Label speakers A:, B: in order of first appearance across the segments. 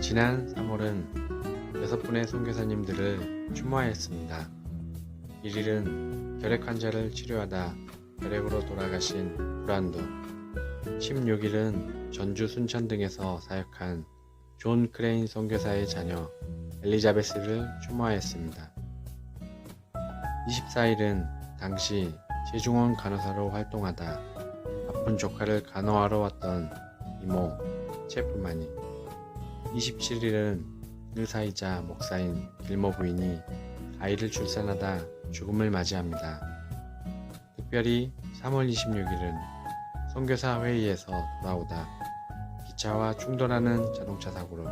A: 지난 3월은 여섯 분의 선교사님들을 추모하였습니다. 1일은 결핵 환자를 치료하다 결핵으로 돌아가신 브란도, 16일은 전주 순천 등에서 사역한 존 크레인 선교사의 자녀 엘리자베스를 추모하였습니다. 24일은 당시 세중원 간호사로 활동하다 아픈 조카를 간호하러 왔던 이모 체프만이 27일은 의사이자 목사인 길모 부인이 아이를 출산하다 죽음을 맞이합니다. 특별히 3월 26일은 선교사 회의에서 돌아오다 기차와 충돌하는 자동차 사고로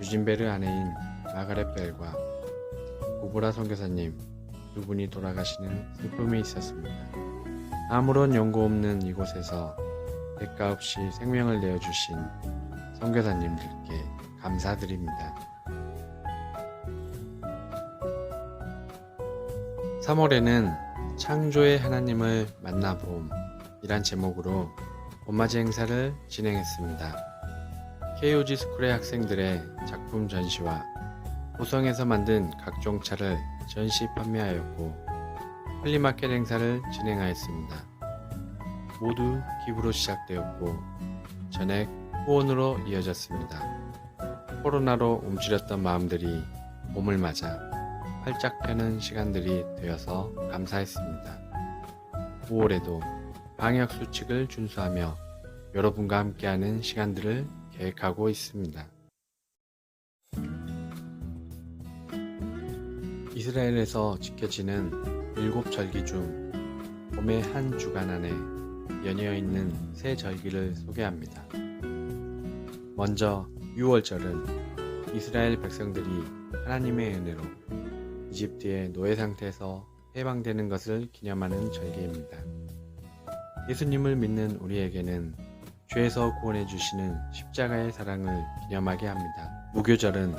A: 유진베르 아내인 마가렛 벨과 구브라 선교사님 두 분이 돌아가시는 슬픔이 있었습니다. 아무런 연고 없는 이곳에서 대가 없이 생명을 내어주신 선교사님들께 감사드립니다. 3월에는 창조의 하나님을 만나봄이란 제목으로 봄맞이 행사를 진행했습니다. KOG 스쿨의 학생들의 작품 전시와 호성에서 만든 각종 차를 전시 판매하였고 플리마켓 행사를 진행하였습니다. 모두 기부로 시작되었고 전액 후원으로 이어졌습니다. 코로나로 움츠렸던 마음들이 봄을 맞아 활짝 펴는 시간들이 되어서 감사했습니다. 5월에도 방역 수칙을 준수하며 여러분과 함께하는 시간들을 계획하고 있습니다. 이스라엘에서 지켜지는 일곱 절기 중 봄의 한 주간 안에 연이어 있는 세 절기를 소개합니다. 먼저 6월절은 이스라엘 백성들이 하나님의 은혜로 이집트의 노예 상태에서 해방되는 것을 기념하는 절기입니다. 예수님을 믿는 우리에게는 죄에서 구원해 주시는 십자가의 사랑을 기념하게 합니다. 무교절은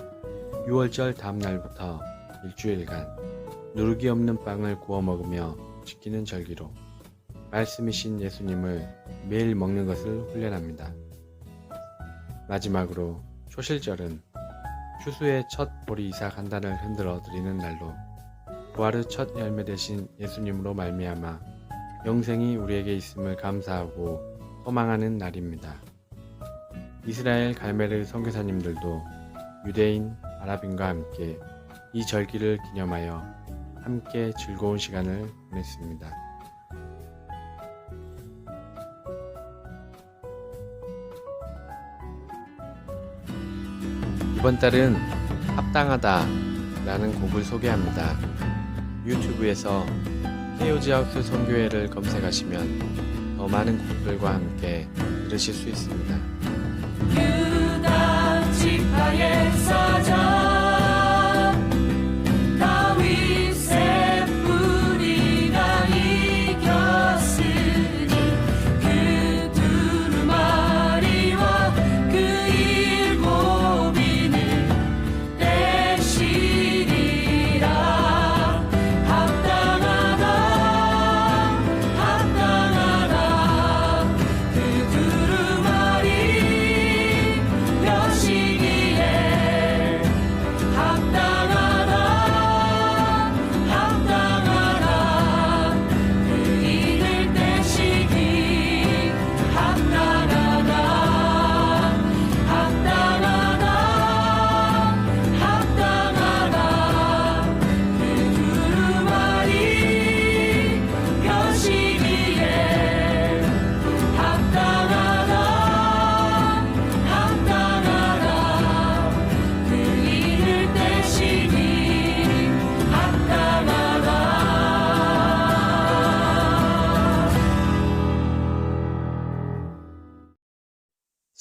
A: 6월절 다음 날부터 일주일간 누르기 없는 빵을 구워 먹으며 지키는 절기로 말씀이신 예수님을 매일 먹는 것을 훈련합니다. 마지막으로 초실절은 추수의 첫 보리 이삭 한 단을 흔들어 드리는 날로 부활의 첫 열매 되신 예수님으로 말미암아 영생이 우리에게 있음을 감사하고 소망하는 날입니다. 이스라엘 갈메르 선교사님들도 유대인, 아랍인과 함께 이 절기를 기념하여 함께 즐거운 시간을 보냈습니다. 이번 달은 합당하다 라는 곡을 소개합니다. 유튜브에서 케오지하우스 선교회를 검색하시면 더 많은 곡들과 함께 들으실 수 있습니다.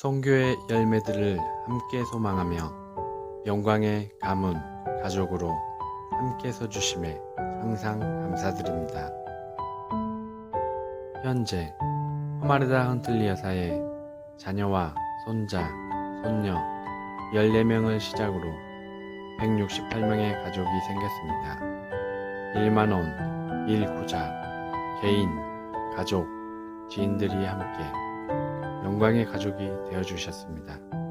A: 성교의 열매들을 함께 소망하며 영광의 가문 가족으로 함께 서주심에 항상 감사드립니다. 현재 허마르다 헌틀리 여사의 자녀와 손자, 손녀 14명을 시작으로 168명의 가족이 생겼습니다. 1만원, 1구자, 개인, 가족, 지인들이 함께 영광의 가족이 되어 주셨습니다.